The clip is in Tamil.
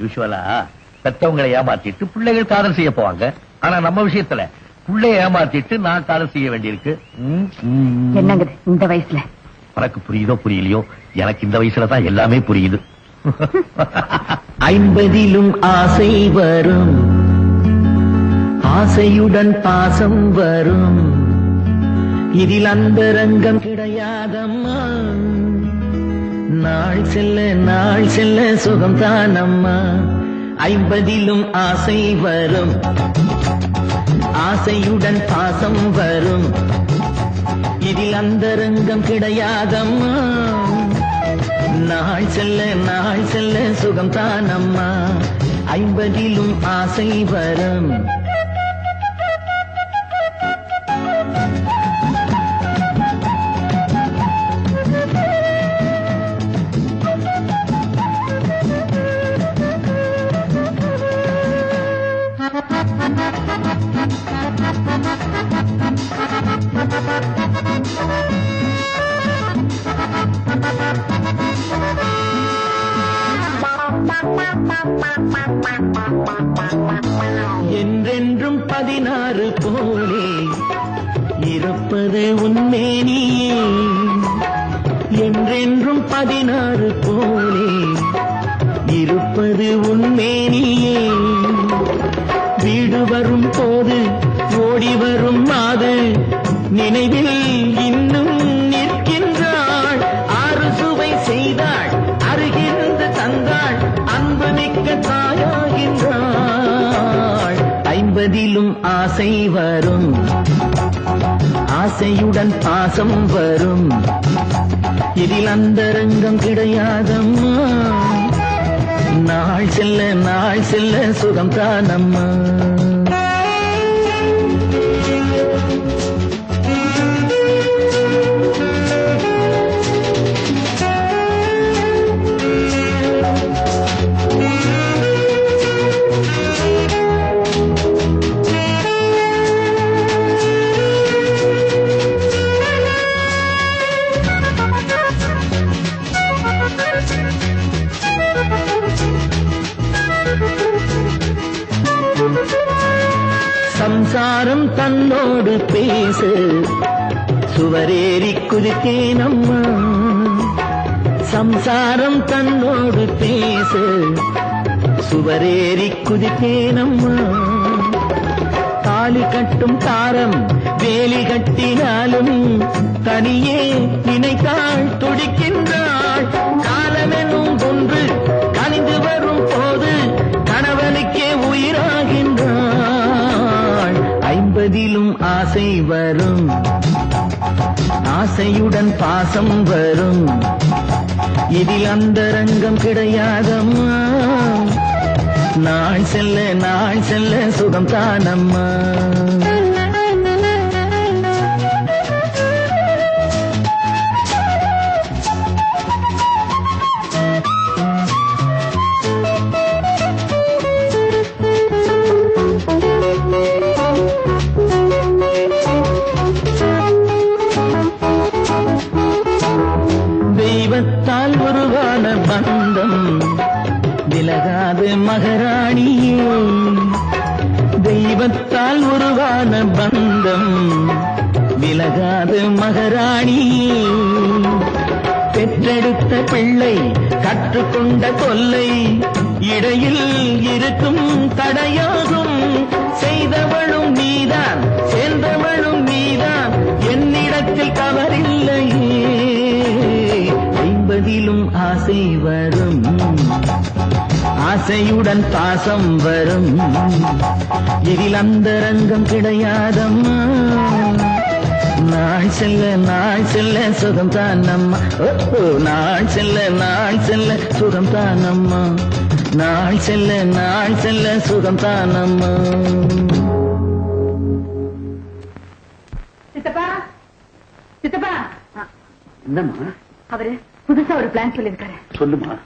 யூஸ்வலா பெத்தவங்களை ஏமாத்திட்டு பிள்ளைகள் காதல் செய்ய போவாங்க. ஆனா நம்ம விஷயத்துல பிள்ளைய ஏமாத்திட்டு நான் காதல் செய்ய வேண்டியிருக்கு. என்னங்க இந்த வயசுல? உனக்கு புரியுதோ புரியலையோ? எனக்கு இந்த வயசுல தான் எல்லாமே புரியுது. ஐம்பதிலும் ஆசை வரும். ஆசையுடன் பாசம் வரும். இதில் அந்த ரங்கம் கிடையாதம்மா. நாள் செல்ல நாள் செல்ல சுகம் அம்மா ஐம்பதிலும் ஆசை வரும். ஆசையுடன் பாசம் வரும். இதில் அந்த ரங்கம் கிடையாதம்மா. நாள் செல்ல நாள் செல்ல சுகம் அம்மா ஐம்பதிலும் ஆசை வரும். என்றென்றும் பதினாறு போலே இருப்பது உன்மேனியே என்றென்றும் பதினாறு போலே இருப்பது உன்மேனியே வீடு வரும் போது ஓடி வரும் மாது நினைவில் ஐம்பதிலும் ஆசை வரும். ஆசையுடன் பாசம் வரும். இதில் அந்த ரங்கம் கிடையாதம்மா. நாள் செல்ல நாள் செல்ல சுகம் தானம்மா. சம்சாரம் தன்னோடு பேசு. சுவரேறி குதித்தேன் அம்மா சம்சாரம் தன்னோடு பேசு. சுவரேறி குதித்தேன் அம்மா தாலி கட்டும் தாரம் வேலி கட்டினாலும் தனியே நினைத்தாள் துடிக்கின்றாள். ஆசை வரும். ஆசையுடன் பாசம் வரும். இதில் அந்த ரங்கம் கிடையாதம்மா. நான் செல்ல நான் செல்ல சுகம் தானம்மா. மனத்தால் உருவான பந்தம். விலகாது மகராணியே. தெய்வத்தால் உருவான பந்தம். விலகாது மகராணியே. பெற்றெடுத்த பிள்ளை கற்றுக்கொண்ட கொல்லை இடையில் இருக்கும் வரும். ஆசையுடன் பாசம் வரும். இதில் அந்த ரங்கம் கிடையாதம்மா. நாள் செல்ல நாள் செல்ல சுகம் தானம்மா. ஓ, ஓ, நாள் செல்ல நாள் செல்ல சுகம் தானம்மா. நாள் செல்ல நாள் செல்ல சுகம் தானம்மா. சித்தப்பா? சித்தப்பா? என்னம்மா? அவரு? புதுசா ஒரு பிளான் சொல்லிருக்காரு சொல்லுமா?